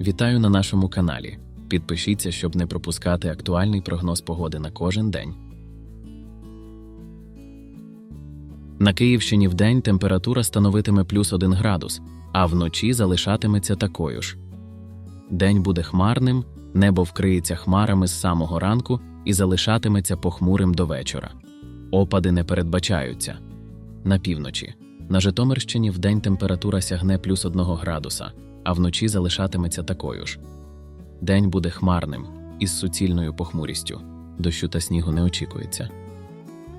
Вітаю на нашому каналі. Підпишіться, щоб не пропускати актуальний прогноз погоди на кожен день. На Київщині вдень температура становитиме плюс 1 градус, а вночі залишатиметься такою ж. День буде хмарним, небо вкриється хмарами з самого ранку і залишатиметься похмурим до вечора. Опади не передбачаються. На півночі. На Житомирщині вдень температура сягне плюс 1 градуса, а вночі залишатиметься такою ж. День буде хмарним із суцільною похмурістю. Дощу та снігу не очікується.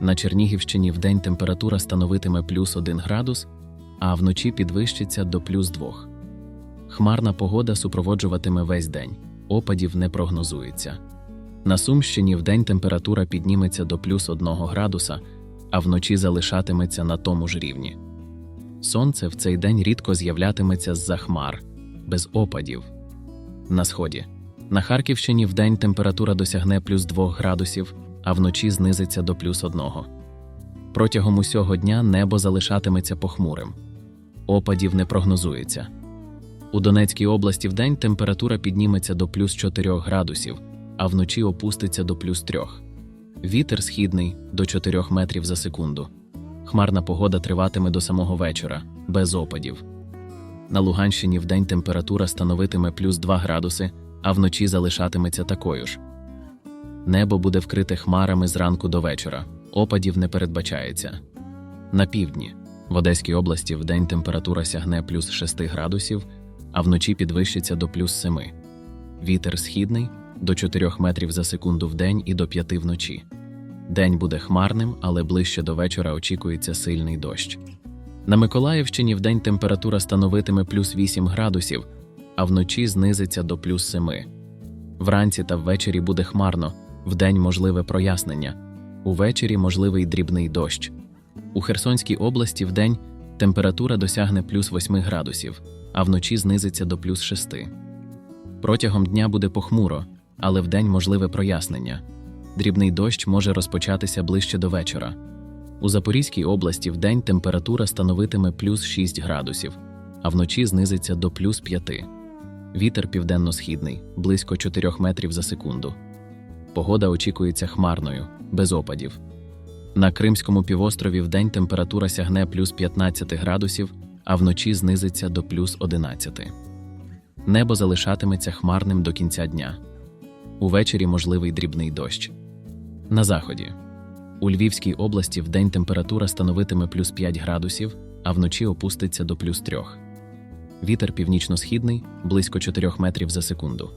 На Чернігівщині вдень температура становитиме плюс 1 градус, а вночі підвищиться до плюс 2. Хмарна погода супроводжуватиме весь день, опадів не прогнозується. На Сумщині вдень температура підніметься до плюс 1 градуса, а вночі залишатиметься на тому ж рівні. Сонце в цей день рідко з'являтиметься з-за хмар, без опадів. На сході. На Харківщині вдень температура досягне плюс 2 градусів, а вночі знизиться до плюс 1. Протягом усього дня небо залишатиметься похмурим. Опадів не прогнозується. У Донецькій області вдень температура підніметься до плюс 4 градусів, а вночі опуститься до плюс 3. Вітер східний до 4 метрів за секунду. Хмарна погода триватиме до самого вечора, без опадів. На Луганщині вдень температура становитиме плюс 2 градуси, а вночі залишатиметься такою ж. Небо буде вкрите хмарами зранку до вечора, опадів не передбачається. На півдні в Одеській області вдень температура сягне плюс 6 градусів, а вночі підвищиться до плюс 7. Вітер східний до 4 метрів за секунду в день і до 5 вночі. День буде хмарним, але ближче до вечора очікується сильний дощ. На Миколаївщині вдень температура становитиме плюс 8 градусів, а вночі знизиться до плюс 7. Вранці та ввечері буде хмарно, вдень можливе прояснення, увечері можливий дрібний дощ. У Херсонській області вдень температура досягне плюс 8 градусів, а вночі знизиться до плюс 6. Протягом дня буде похмуро, але вдень можливе прояснення. Дрібний дощ може розпочатися ближче до вечора. У Запорізькій області вдень температура становитиме плюс 6 градусів, а вночі знизиться до плюс 5. Вітер південно-східний, близько 4 метрів за секунду. Погода очікується хмарною, без опадів. На Кримському півострові вдень температура сягне плюс 15 градусів, а вночі знизиться до плюс 11. Небо залишатиметься хмарним до кінця дня. Увечері можливий дрібний дощ. На заході. У Львівській області вдень температура становитиме плюс 5 градусів, а вночі опуститься до плюс 3. Вітер північно-східний близько 4 метрів за секунду.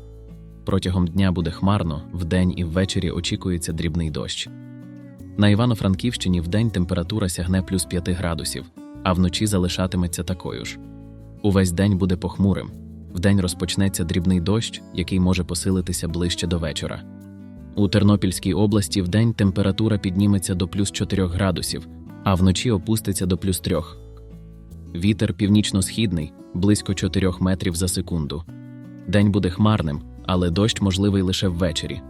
Протягом дня буде хмарно, вдень і ввечері очікується дрібний дощ. На Івано-Франківщині вдень температура сягне плюс 5 градусів, а вночі залишатиметься такою ж. Увесь день буде похмурим. Вдень розпочнеться дрібний дощ, який може посилитися ближче до вечора. У Тернопільській області вдень температура підніметься до плюс 4 градусів, а вночі опуститься до плюс 3. Вітер північно-східний близько 4 метрів за секунду. День буде хмарним, але дощ можливий лише ввечері.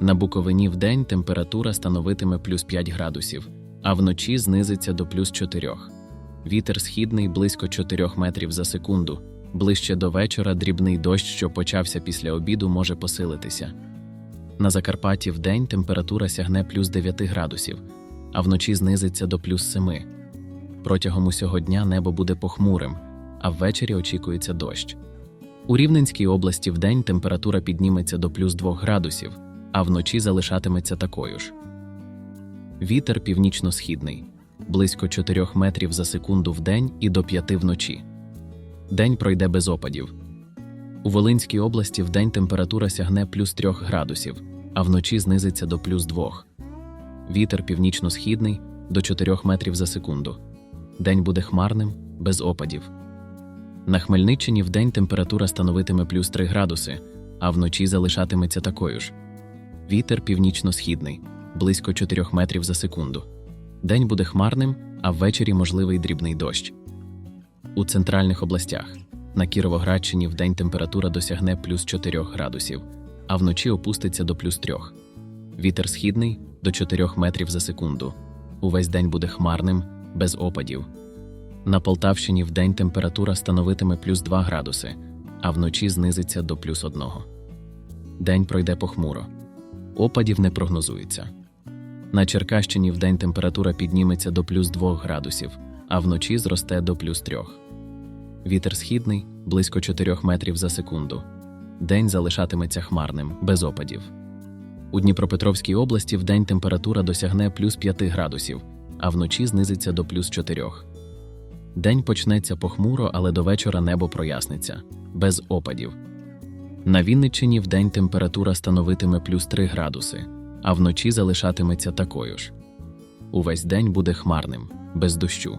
На Буковині вдень температура становитиме плюс 5 градусів, а вночі знизиться до плюс 4. Вітер східний близько 4 метрів за секунду. Ближче до вечора дрібний дощ, що почався після обіду, може посилитися. На Закарпатті вдень температура сягне плюс 9 градусів, а вночі знизиться до плюс 7. Протягом усього дня небо буде похмурим, а ввечері очікується дощ. У Рівненській області вдень температура підніметься до плюс 2 градусів, а вночі залишатиметься такою ж. Вітер північно-східний близько 4 метрів за секунду в день і до 5 вночі. День пройде без опадів. У Волинській області вдень температура сягне плюс 3 градусів, а вночі знизиться до плюс 2. Вітер північно-східний до 4 метрів за секунду. День буде хмарним, без опадів. На Хмельниччині вдень температура становитиме плюс 3 градуси, а вночі залишатиметься такою ж. Вітер північно-східний близько 4 метрів за секунду. День буде хмарним, а ввечері можливий дрібний дощ. У центральних областях на Кіровоградщині вдень температура досягне плюс 4 градусів, а вночі опуститься до плюс 3. Вітер східний до 4 метрів за секунду. Увесь день буде хмарним, без опадів. На Полтавщині вдень температура становитиме плюс 2 градуси, а вночі знизиться до плюс 1. День пройде похмуро. Опадів не прогнозується. На Черкащині вдень температура підніметься до плюс 2 градусів, а вночі зросте до плюс 3. Вітер східний близько 4 метрів за секунду. День залишатиметься хмарним, без опадів. У Дніпропетровській області вдень температура досягне плюс 5 градусів, а вночі знизиться до плюс 4. День почнеться похмуро, але до вечора небо проясниться, без опадів. На Вінниччині вдень температура становитиме плюс 3 градуси, а вночі залишатиметься такою ж. Увесь день буде хмарним, без дощу.